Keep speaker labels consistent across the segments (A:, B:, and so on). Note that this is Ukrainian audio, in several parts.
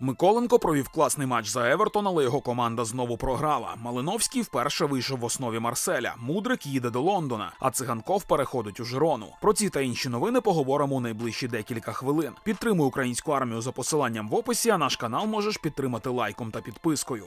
A: Миколенко провів класний матч за Евертон, але його команда знову програла. Малиновський вперше вийшов в основі Марселя. Мудрик їде до Лондона, а циганков переходить у Жирону. Про ці та інші новини поговоримо у найближчі декілька хвилин. Підтримуй українську армію за посиланням в описі. А наш канал можеш підтримати лайком та підпискою.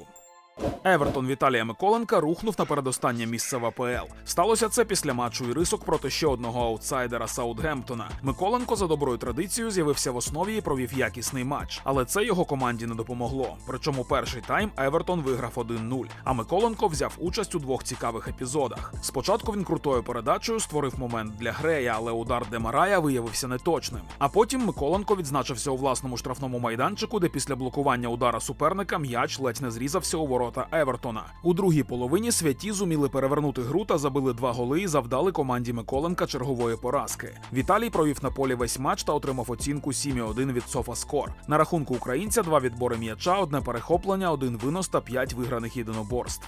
A: Евертон Віталія Миколенка рухнув на передостаннє місце в АПЛ. Сталося це після матчу Ірисок проти ще одного аутсайдера Саутгемптона. Миколенко за доброю традицією з'явився в основі і провів якісний матч, але це його команді не допомогло. Причому перший тайм Евертон виграв 1-0, а Миколенко взяв участь у двох цікавих епізодах. Спочатку він крутою передачею створив момент для Грея, але удар Демарая виявився неточним. А потім Миколенко відзначився у власному штрафному майданчику, де після блокування удара суперника м'яч ледь не зрізався у ворота Евертона. У другій половині святі зуміли перевернути гру та забили два голи і завдали команді Миколенка чергової поразки. Віталій провів на полі весь матч та отримав оцінку 7,1 від Софаскор. На рахунку українця два відбори м'яча, одне перехоплення, один винос та п'ять виграних єдиноборств.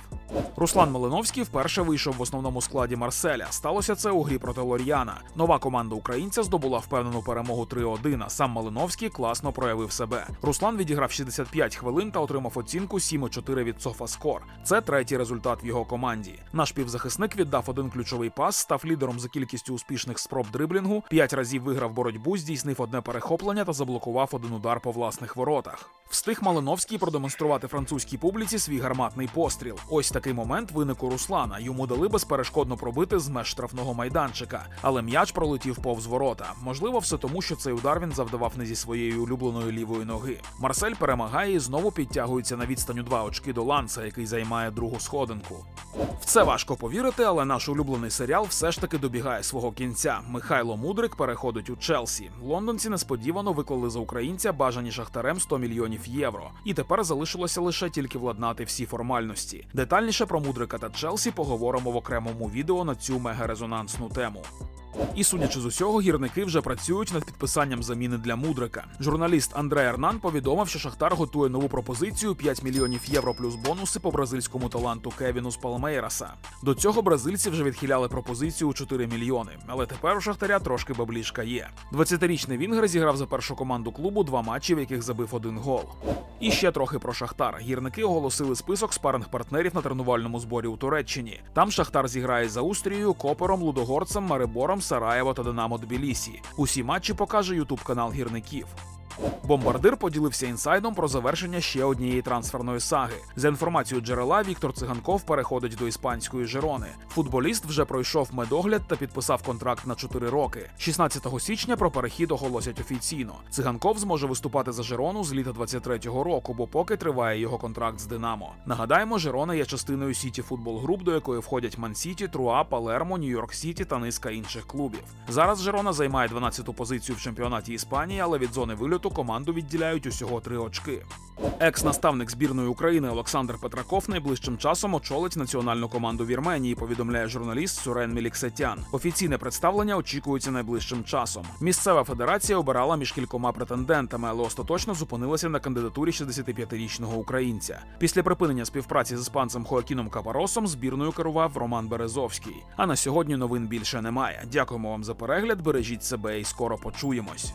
A: Руслан Малиновський вперше вийшов в основному складі Марселя. Сталося це у грі проти Лор'яна. Нова команда українця здобула впевнену перемогу 3-1, а сам Малиновський класно проявив себе. Руслан відіграв 65 хвилин та отримав оцінку 7,4 від Софаскор. Це третій результат в його команді. Наш півзахисник віддав один ключовий пас, став лідером за кількістю успішних спроб дриблінгу, п'ять разів виграв боротьбу, здійснив одне перехоплення та заблокував один удар по власних воротах. Встиг Малиновський продемонструвати французькій публіці свій гарматний постріл. Ось такий момент виник у Руслана. Йому дали безперешкодно пробити з меж штрафного майданчика, але м'яч пролетів повз ворота. Можливо, все тому, що цей удар він завдавав не зі своєї улюбленої лівої ноги. Марсель перемагає і знову підтягується на відстань у два очки до ланса, який займає другу сходинку. В це важко повірити, але наш улюблений серіал все ж таки добігає свого кінця. Михайло Мудрик переходить у Челсі. Лондонці несподівано виклали за українця бажані шахтарем 100 мільйонів євро. І тепер залишилося лише тільки владнати всі формальності. Детальніше про Мудрика та Челсі поговоримо в окремому відео на цю мегарезонансну тему. І судячи з усього, гірники вже працюють над підписанням заміни для мудрика. Журналіст Андре Ернан повідомив, що Шахтар готує нову пропозицію 5 мільйонів євро плюс бонуси по бразильському таланту Кевіну з Палмейраса. До цього бразильці вже відхиляли пропозицію у 4 мільйони, але тепер у Шахтаря трошки баблішка є. 20-річний Вінгер зіграв за першу команду клубу два матчі, в яких забив один гол. І ще трохи про Шахтар. Гірники оголосили список спаринг партнерів на тренувальному зборі у Туреччині. Там Шахтар зіграє з Аустрією, Копером, Лудогорцем, Марибором, Сараєво та Динамо Тбілісі. Усі матчі покаже ютуб канал гірників. Бомбардир поділився інсайдом про завершення ще однієї трансферної саги. За інформацією джерела, Віктор Циганков переходить до іспанської Жирони. Футболіст вже пройшов медогляд та підписав контракт на 4 роки. 16 січня про перехід оголосять офіційно. Циганков зможе виступати за Жирону з літа 23-го року, бо поки триває його контракт з Динамо. Нагадаємо, Жирона є частиною Сіті Футбол Груп, до якої входять Ман-Сіті, Труа, Палермо, Нью-Йорк Сіті та низка інших клубів. Зараз Жирона займає 12-ту позицію в чемпіонаті Іспанії, але від зони вильоту команду відділяють усього три очки. Екс-наставник збірної України Олександр Петраков найближчим часом очолить національну команду Вірменії. Повідомляє журналіст Сурен Міліксетян. Офіційне представлення очікується найближчим часом. Місцева федерація обирала між кількома претендентами, але остаточно зупинилася на кандидатурі 65-річного українця. Після припинення співпраці з іспанцем Хоакіном Капаросом збірною керував Роман Березовський. А на сьогодні новин більше немає. Дякуємо вам за перегляд. Бережіть себе і скоро почуємось.